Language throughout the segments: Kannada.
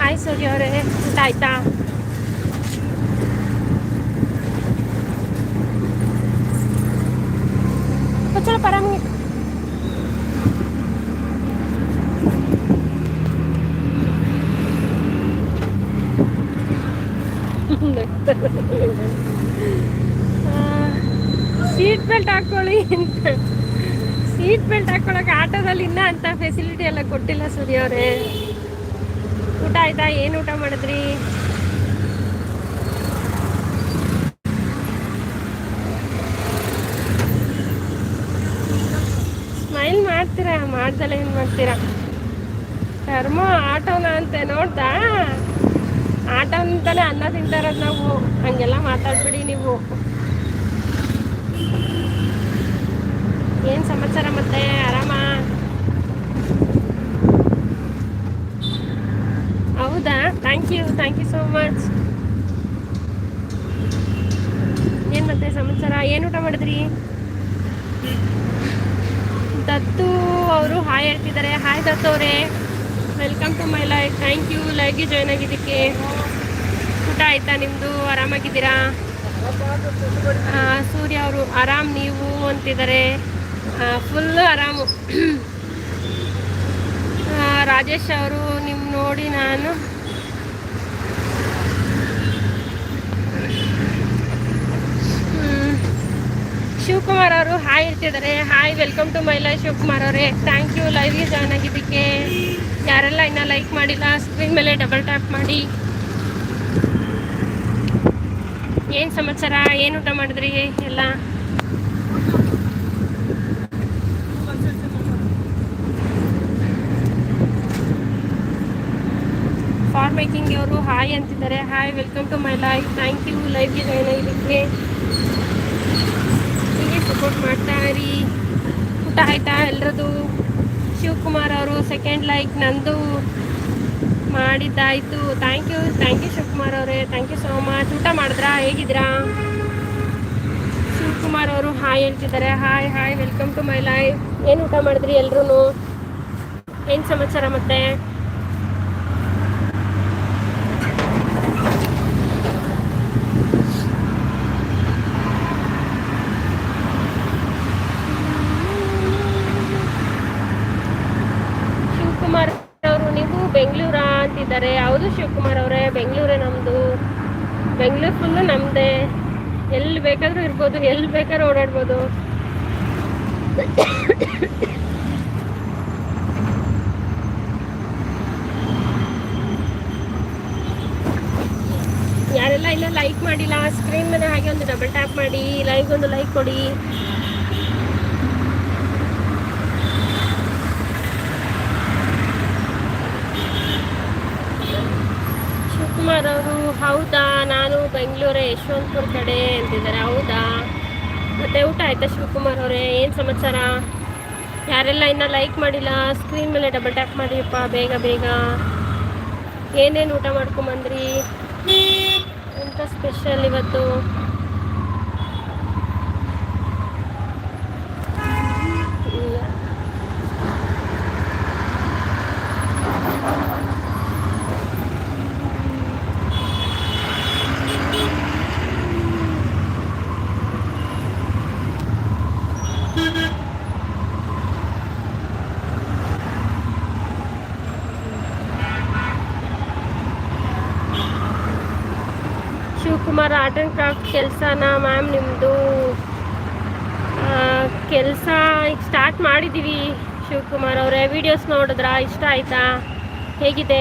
ಹಾಯ್ ಸೂರ್ಯ ಅವರೇ. ಊಟ ಆಯ್ತಾ? ಚಲೋ ಸೀಟ್ ಬೆಲ್ಟ್ ಹಾಕೊಳ್ಳಿ ಅಂತ. ಸೀಟ್ ಬೆಲ್ಟ್ ಹಾಕೊಳ್ಳೋಕೆ ಆಟೋದಲ್ಲಿ ಇನ್ನೂ ಅಂತ ಫೆಸಿಲಿಟಿ ಎಲ್ಲ ಕೊಟ್ಟಿಲ್ಲ ಸೂರ್ಯ ಊಟ ಆಯ್ತಾ? ಏನು ಊಟ ಮಾಡಿದ್ರಿ? ಸ್ಮೈಲ್ ಮಾಡ್ತೀರಾ? ಮಾಡ್ದಲ್ಲ ಏನು ಮಾಡ್ತೀರಾ? ಕರ್ಮ ಆಟೋನ ಅಂತೆ ನೋಡ್ತಾ ಆಟೋ ಅಂತಲೇ ಅನ್ನ ತಿಂತಾ ಇರೋದು ನಾವು. ಹಂಗೆಲ್ಲ ಮಾತಾಡ್ಬಿಡಿ ನೀವು. ಏನ್ ಸಮಾಚಾರ ಮತ್ತೆ? ಆರಾಮ ಹೌದಾ thank you thank you so much ಏನು ಮತ್ತೆ ಸಮಾಚಾರ? ಏನು ಊಟ ಮಾಡಿದ್ರಿ? ದತ್ತು ಅವರು ಹಾಯ್ ಹೇಳ್ತಿದ್ದಾರೆ. ಹಾಯ್ ದತ್ತು ಅವರೇ. Welcome to my life thank you ಲೈವ್ಗೆ join ಆಗಿದ್ದಕ್ಕೆ. ಊಟ ಆಯ್ತಾ ನಿಮ್ಮದು ಆರಾಮಾಗಿದ್ದೀರಾ? ಸೂರ್ಯ ಅವರು, ಆರಾಮ್ ನೀವು ಅಂತಿದ್ದಾರೆ. ಫುಲ್ ಆರಾಮು. ರಾಜೇಶ್ ಅವರು ನಿಮ್ಮ ನೋಡಿ ನಾನು. ಶಿವಕುಮಾರ್ ಅವರು hi ಇರ್ತಿದ್ದಾರೆ hi welcome to my life Shivakumar ಅವರೇ. ಥ್ಯಾಂಕ್ ಯು ಲೈವ್ಗೆ ಜಾಯ್ನ್ ಆಗಿದ್ದಕ್ಕೆ. ಯಾರೆಲ್ಲ ಇನ್ನ ಲೈಕ್ ಮಾಡಿಲ್ಲ ಸ್ಕ್ರೀನ್ ಮೇಲೆ ಡಬಲ್ ಟ್ಯಾಪ್ ಮಾಡಿ. ಏನು ಸಮಾಚಾರ? ಏನು ಊಟ ಮಾಡಿದ್ರಿ? ಎಲ್ಲ? ಫಾರ್ ಮೇಕಿಂಗ್ ಅವರು ಹಾಯ್ ಅಂತಿದ್ದಾರೆ. Hi welcome to my life thank you ಲೈವ್ಗೆ join ಆಗಿದ್ದಕ್ಕೆ. ಸಪೋರ್ಟ್ ಮಾಡ್ತಾ ಇರಿ. ಊಟ ಆಯ್ತಾ ಎಲ್ಲರದು ಶಿವಕುಮಾರ್ ಅವರು ಸೆಕೆಂಡ್ ಲೈಕ್ ನಂದು ಮಾಡಿದ್ದಾಯ್ತು. Thank you thank you Shivakumar ಅವರೇ. ಥ್ಯಾಂಕ್ ಯು ಸೋ ಮಚ್ ಊಟ ಮಾಡಿದ್ರಾ? ಹೇಗಿದ್ರಾ ಶಿವಕುಮಾರ್ ಅವರು ಹಾಯ್ ಹೇಳ್ತಿದ್ದಾರೆ. Hi hi welcome to my life ಏನು ಊಟ ಮಾಡಿದ್ರಿ ಎಲ್ರೂ ಏನು ಸಮಾಚಾರ ಮತ್ತೆ ಶಿವಕುಮಾರ್ ಅವರು ನೀವು ಬೆಂಗಳೂರಾ ಅಂತಿದ್ದಾರೆ ಹೌದು ಶಿವಕುಮಾರ್ ಅವರೇ, ಬೆಂಗಳೂರೇ ನಮ್ಮದು ಬೆಂಗಳೂರು ಫುಲ್ಲು ನಮ್ಮದೇ ಎಲ್ಲಿ ಬೇಕಾದ್ರೂ ಇರ್ಬೋದು, ಎಲ್ಲಿ ಬೇಕಾದ್ರೂ ಓಡಾಡ್ಬೋದು. ಯಾರೆಲ್ಲ ಇನ್ನೂ ಲೈಕ್ ಮಾಡಿಲ್ಲ ಸ್ಕ್ರೀನ್ ಮೇಲೆ ಹಾಗೆ ಒಂದು ಡಬಲ್ ಟ್ಯಾಪ್ ಮಾಡಿ ಲೈಕ್ ಒಂದು ಲೈಕ್ ಕೊಡಿ ಶಿವಕುಮಾರ್ ಅವರು ಹೌದಾ ನಾನು ಬೆಂಗಳೂರೇ ಯಶವಂತಪುರ ಕಡೆ ಅಂತಿದ್ದಾರೆ. ಹೌದಾ? ಮತ್ತೆ ಊಟ ಆಯ್ತಾ ಶಿವಕುಮಾರ್ ಅವರೇ? ಏನು ಸಮಾಚಾರ? ಯಾರೆಲ್ಲ ಇನ್ನೂ ಲೈಕ್ ಮಾಡಿಲ್ಲ ಸ್ಕ್ರೀನ್ ಮೇಲೆ ಡಬಲ್ ಟ್ಯಾಪ್ ಮಾಡಿಪ್ಪ ಬೇಗ ಬೇಗ. ಏನೇನು ಊಟ ಮಾಡ್ಕೊಂಬಂದ್ರಿ? ಎಂಥ ಸ್ಪೆಷಲ್ ಇವತ್ತು ಇಲ್ಲ. ಶಿವಕುಮಾರ್ ಆರ್ಟ್ ಆ್ಯಂಡ್ ಕ್ರಾಫ್ಟ್ ಕೆಲಸನ ಮ್ಯಾಮ್ ನಿಮ್ಮದು ಕೆಲಸ ಈಗ ಸ್ಟಾರ್ಟ್ ಮಾಡಿದ್ದೀವಿ ಶಿವಕುಮಾರ್ ಅವರೇ. ವಿಡಿಯೋಸ್ ನೋಡಿದ್ರಾ? ಇಷ್ಟ ಆಯಿತಾ? ಹೇಗಿದೆ?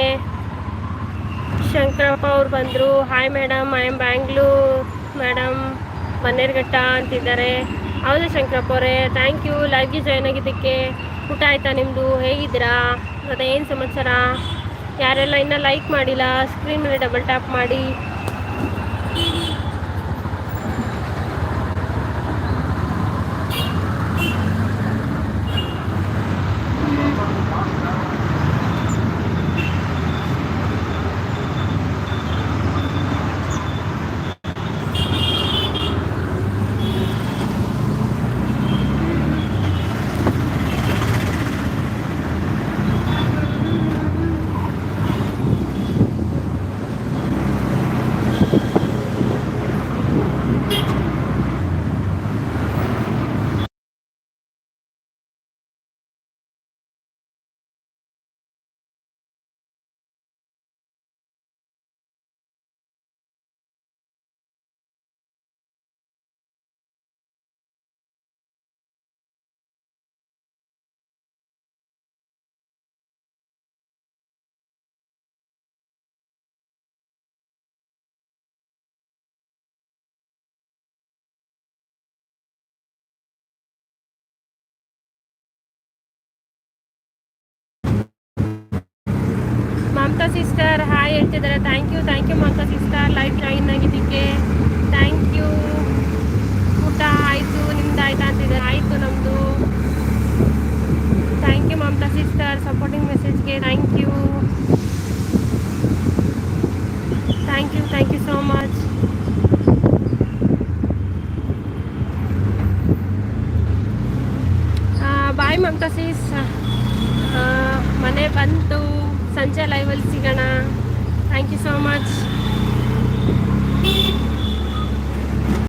ಶಂಕರಪ್ಪ ಅವ್ರು ಬಂದರು. Hi madam I am Bangalore madam Bannerghatta ಅಂತಿದ್ದಾರೆ. ಹೌದಾ ಶಂಕರಪ್ಪ ಅವರೇ? ಥ್ಯಾಂಕ್ ಯು ಲೈವ್ಗೆ ಜಾಯ್ನ್ ಆಗಿದ್ದಕ್ಕೆ ಊಟ ಆಯಿತಾ ನಿಮ್ಮದು ಹೇಗಿದ್ದೀರಾ? ಅದೇನು ಸಮಾಚಾರ? ಯಾರೆಲ್ಲ ಇನ್ನೂ ಲೈಕ್ ಮಾಡಿಲ್ಲ ಸ್ಕ್ರೀನ್ ಮೇಲೆ ಡಬಲ್ ಟ್ಯಾಪ್ ಮಾಡಿ. ಮಮತಾ ಸಿಸ್ಟರ್ ಹಾಯ್ ಹೇಳ್ತಿದ್ದಾರೆ thank you thank you Mamata sister life join ಆಗಿದ್ದಕ್ಕೆ. ಥ್ಯಾಂಕ್ ಯು ಊಟ ಆಯಿತು, ನಿಮ್ದು ಆಯ್ತಾ ಅಂತಿದ್ದಾರೆ ಆಯಿತು ನಮ್ಮದು thank you Mamata sister supporting ಮೆಸೇಜ್ಗೆ thank you thank you thank you so much bye Mamata sis ಮನೆ ಬಂತು. ಸಂಜೆ ಲೈವಲ್ಲಿ ಸಿಗೋಣ. Thank you so much